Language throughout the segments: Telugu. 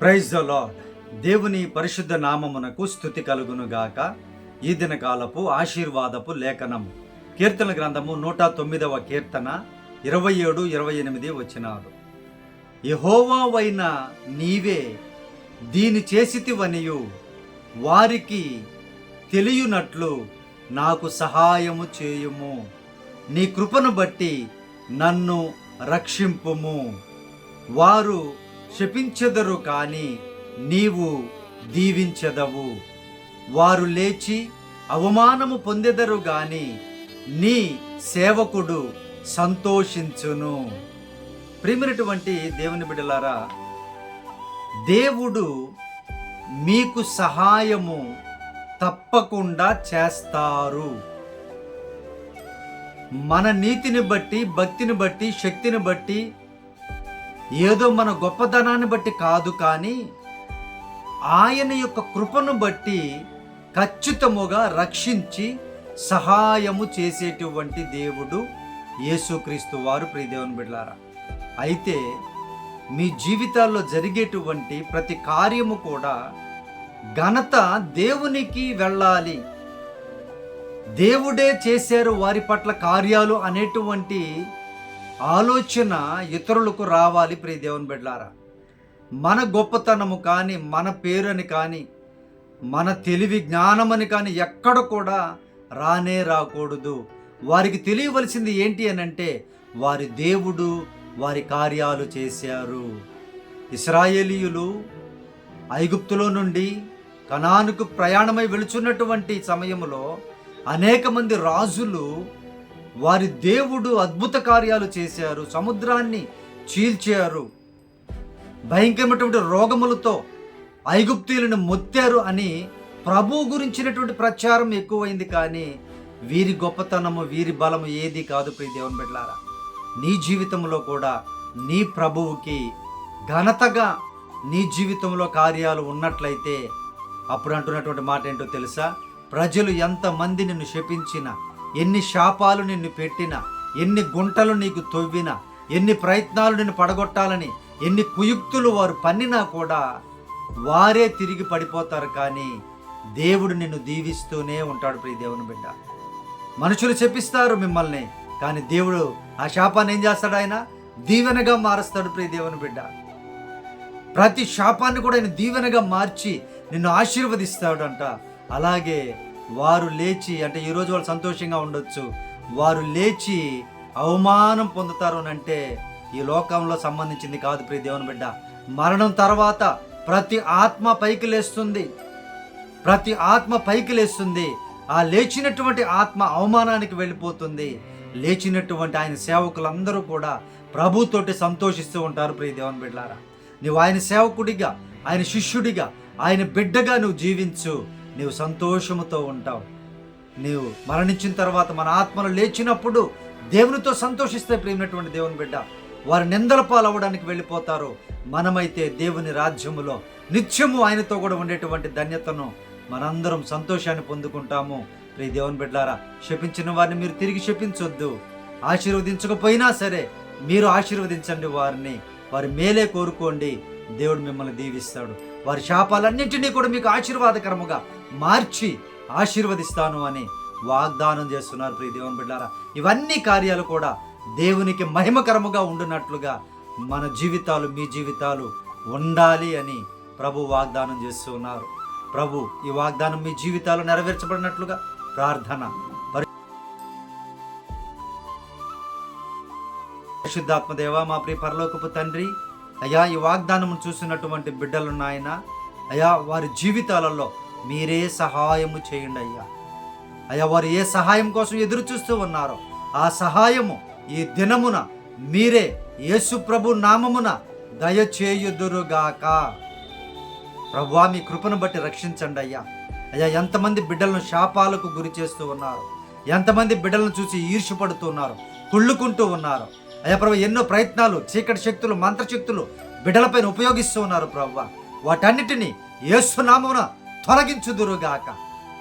ప్రైజ్ ద లాడ్ దేవుని పరిశుద్ధ నామమునకు స్థుతి కలుగునుగాక ఈ దినకాలపు ఆశీర్వాదపు లేఖనం. కీర్తన గ్రంథము నూట తొమ్మిదవ కీర్తన ఇరవై ఏడు ఇరవై ఎనిమిది వచ్చినారు యహోవావైన నీవే దీని చేసితివనియు వారికి తెలియనట్లు నాకు సహాయము చేయుము. నీ కృపను బట్టి నన్ను రక్షింపుము. వారు శపించెదరు కాని నీవు దీవించెదవు. వారు లేచి అవమానము పొందెదరు గాని నీ సేవకుడు సంతోషించును. ప్రియమైనటువంటి దేవుని బిడ్డలారా దేవుడు మీకు సహాయము తప్పకుండా చేస్తారు. మన నీతిని బట్టి భక్తిని బట్టి శక్తిని బట్టి ఏదో మన గొప్పదనాన్ని బట్టి కాదు కానీ ఆయన యొక్క కృపను బట్టి ఖచ్చితముగా రక్షించి సహాయము చేసేటువంటి దేవుడు యేసుక్రీస్తు వారు ప్రియదేవుని బిడ్లారా. అయితే మీ జీవితాల్లో జరిగేటువంటి ప్రతి కార్యము కూడా ఘనత దేవునికి వెళ్ళాలి. దేవుడే చేశారు వారి పట్ల కార్యాలు అనేటువంటి ఆలోచన ఇతరులకు రావాలి ప్రియ దేవుని బిడ్డారా మన గొప్పతనము కానీ మన పేరుని కానీ మన తెలివి జ్ఞానమని కానీ ఎక్కడ కూడా రానే రాకూడదు. వారికి తెలియవలసింది ఏంటి అని అంటే వారి దేవుడు వారి కార్యాలు చేశారు. ఇస్రాయేలీయులు ఐగుప్తులో నుండి కనానుకు ప్రయాణమై వెళుచున్నటువంటి సమయంలో అనేక మంది రాజులు వారి దేవుడు అద్భుత కార్యాలు చేశారు సముద్రాన్ని చీల్చారు. భయంకరమైనటువంటి రోగములతో ఐగుప్తీలను మొత్తారు అని ప్రభు గురించినటువంటి ప్రచారం ఎక్కువైంది కానీ వీరి గొప్పతనము వీరి బలము ఏది కాదు ప్రియ దేవుని బిడ్డలారా. నీ జీవితంలో కూడా నీ ప్రభువుకి ఘనతగా నీ జీవితంలో కార్యాలు ఉన్నట్లయితే అప్పుడు అంటున్నటువంటి మాట ఏంటో తెలుసా? ప్రజలు ఎంతమంది నిన్ను శపించినా ఎన్ని శాపాలు నిన్ను పెట్టినా ఎన్ని గుంటలు నీకు తవ్వినా ఎన్ని ప్రయత్నాలు నిన్ను పడగొట్టాలని ఎన్ని కుయుక్తులు వారు పన్నినా కూడా వారే తిరిగి పడిపోతారు కానీ దేవుడు నిన్ను దీవిస్తూనే ఉంటాడు ప్రియ దేవుని బిడ్డ. మనుషులు చెప్పిస్తారు మిమ్మల్ని కానీ దేవుడు ఆ శాపాన్ని ఏం చేస్తాడు ఆయన? దీవెనగా మారుస్తాడు ప్రియ దేవుని బిడ్డ. ప్రతి శాపాన్ని కూడా ఆయన దీవెనగా మార్చి నిన్ను ఆశీర్వదిస్తాడంట. అలాగే వారు లేచి అంటే ఈరోజు వాళ్ళు సంతోషంగా ఉండొచ్చు. వారు లేచి అవమానం పొందుతారు అని అంటే ఈ లోకంలో సంబంధించింది కాదు ప్రియ దేవుని బిడ్డ. మరణం తర్వాత ప్రతి ఆత్మ పైకి లేస్తుంది. ప్రతి ఆత్మ పైకి లేస్తుంది. ఆ లేచినటువంటి ఆత్మ అవమానానికి వెళ్ళిపోతుంది. లేచినటువంటి ఆయన సేవకులందరూ కూడా ప్రభుతోటి సంతోషిస్తూ ఉంటారు ప్రియ దేవుని బిడ్డారా నువ్వు ఆయన సేవకుడిగా ఆయన శిష్యుడిగా ఆయన బిడ్డగా నువ్వు జీవించు. నీవు సంతోషముతో ఉంటావు. నీవు మరణించిన తర్వాత మన ఆత్మలు లేచినప్పుడు దేవునితో సంతోషిస్తే ప్రేమినటువంటి దేవుని బిడ్డ వారు నిందల పాలవడానికి వెళ్ళిపోతారు. మనమైతే దేవుని రాజ్యములో నిత్యము ఆయనతో కూడా ఉండేటువంటి ధన్యతను మనందరం సంతోషాన్ని పొందుకుంటాము. ప్రియ దేవుని బిడ్డారా శపించిన వారిని మీరు తిరిగి శపించొద్దు. ఆశీర్వదించకపోయినా సరే మీరు ఆశీర్వదించండి వారిని. వారి మేలే కోరుకోండి. దేవుడు మిమ్మల్ని దీవిస్తాడు. వారి శాపాలన్నింటినీ కూడా మీకు ఆశీర్వాదకరముగా మార్చి ఆశీర్వదిస్తాను అని వాగ్దానం చేస్తున్నారు ప్రియ దేవుని బిడ్డారా. ఇవన్నీ కార్యాలు కూడా దేవునికి మహిమకరముగా ఉండునట్లుగా మన జీవితాలు మీ జీవితాలు ఉండాలి అని ప్రభు వాగ్దానం చేస్తూ ఉన్నారు. ప్రభు ఈ వాగ్దానం మీ జీవితాలు నెరవేర్చబడినట్లుగా ప్రార్థన. పరిశుద్ధాత్మ దేవ మా ప్రియ పరలోకపు తండ్రి అయ్యా ఈ వాగ్దానం చూసినటువంటి బిడ్డలు నాయన అయ్యా వారి జీవితాలలో మీరే సహాయము చేయండి అయ్యా. అయ్యా వారు ఏ సహాయం కోసం ఎదురు చూస్తూ ఉన్నారో ఆ సహాయము ఈ దినమున మీరే యేసు ప్రభు నామమున దయచేయుదురుగాక. ప్రభువా మీ కృపను బట్టి రక్షించండి అయ్యా. అయ్యా ఎంతమంది బిడ్డలను శాపాలకు గురి చేస్తూ ఉన్నారు ఎంతమంది బిడ్డలను చూసి ఈర్ష్యపడుతున్నారు కుళ్ళుకుంటూ ఉన్నారు. అయ్యా ప్రభు ఎన్నో ప్రయత్నాలు చీకటి శక్తులు మంత్రశక్తులు బిడ్డలపైన ఉపయోగిస్తూ ఉన్నారు ప్రభు వాటన్నిటినీ ఏసునామమున తొలగించుదురుగాక.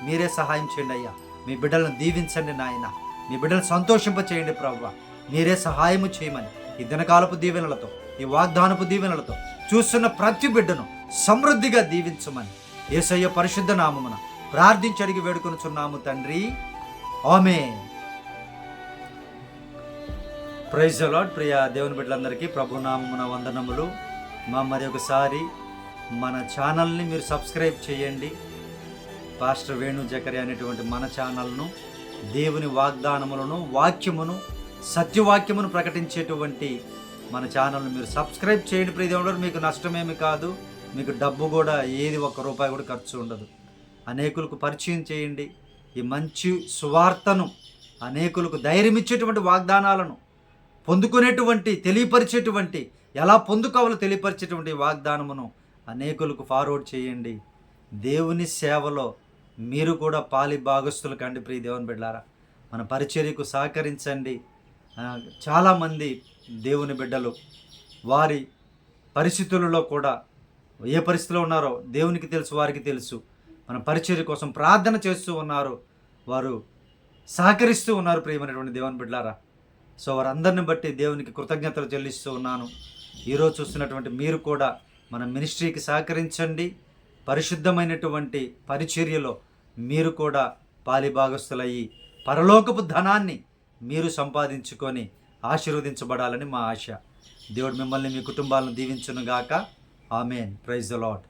మీరే సహాయం చేయండి అయ్యా. మీ బిడ్డలను దీవించండి నాయన. మీ బిడ్డలను సంతోషింప చేయండి ప్రభు మీరే సహాయము చేయమని ఈ దినకాలపు దీవెనలతో ఈ వాగ్దానపు దీవెనలతో చూస్తున్న ప్రతి బిడ్డను సమృద్ధిగా దీవించమని యేసయ్య పరిశుద్ధ నామమున ప్రార్థించి అడిగి వేడుకొనుచున్నాము తండ్రి. ఆమె ప్రైజ్ అలాడ్ ప్రియ దేవుని బిడ్డలందరికీ ప్రభు నామమున వందనములు. మా మరి ఒకసారి మన ఛానల్ని మీరు సబ్స్క్రైబ్ చేయండి. పాస్టర్ వేణు జకరి అనేటువంటి మన ఛానల్ను దేవుని వాగ్దానములను వాక్యమును సత్యవాక్యమును ప్రకటించేటువంటి మన ఛానల్ను మీరు సబ్స్క్రైబ్ చేయండి. ప్రతి మీకు నష్టమేమి కాదు. మీకు డబ్బు కూడా ఏది ఒక్క రూపాయి కూడా ఖర్చు ఉండదు. అనేకులకు పరిచయం చేయండి. ఈ మంచి సువార్తను అనేకులకు ధైర్యం ఇచ్చేటువంటి వాగ్దానాలను పొందుకునేటువంటి తెలియపరిచేటువంటి ఎలా పొందుకోవాలో తెలియపరిచేటువంటి వాగ్దానమును అనేకులకు ఫార్వర్డ్ చేయండి. దేవుని సేవలో మీరు కూడా పాలి భాగస్తులు కండి ప్రియ దేవుని బిడ్డారా మన పరిచర్యకు సహకరించండి. చాలామంది దేవుని బిడ్డలు వారి పరిస్థితులలో కూడా ఏ పరిస్థితిలో ఉన్నారో దేవునికి తెలుసు వారికి తెలుసు. మన పరిచర్య కోసం ప్రార్థన చేస్తూ ఉన్నారు. వారు సహకరిస్తూ ఉన్నారు ప్రియమైనటువంటి దేవుని బిడ్డారా సో వారందరిని బట్టి దేవునికి కృతజ్ఞతలు చెల్లిస్తూ ఉన్నాను. ఈరోజు చూస్తున్నటువంటి మీరు కూడా మన మినిస్ట్రీకి సహకరించండి. పరిశుద్ధమైనటువంటి పరిచర్యలో మీరు కూడా పాలిభాగస్తులయ్యి పరలోకపు ధనాన్ని మీరు సంపాదించుకొని ఆశీర్వదించబడాలని మా ఆశ. దేవుడు మిమ్మల్ని మీ కుటుంబాలను దీవించునుగాక. ఆమెన్. Praise the lord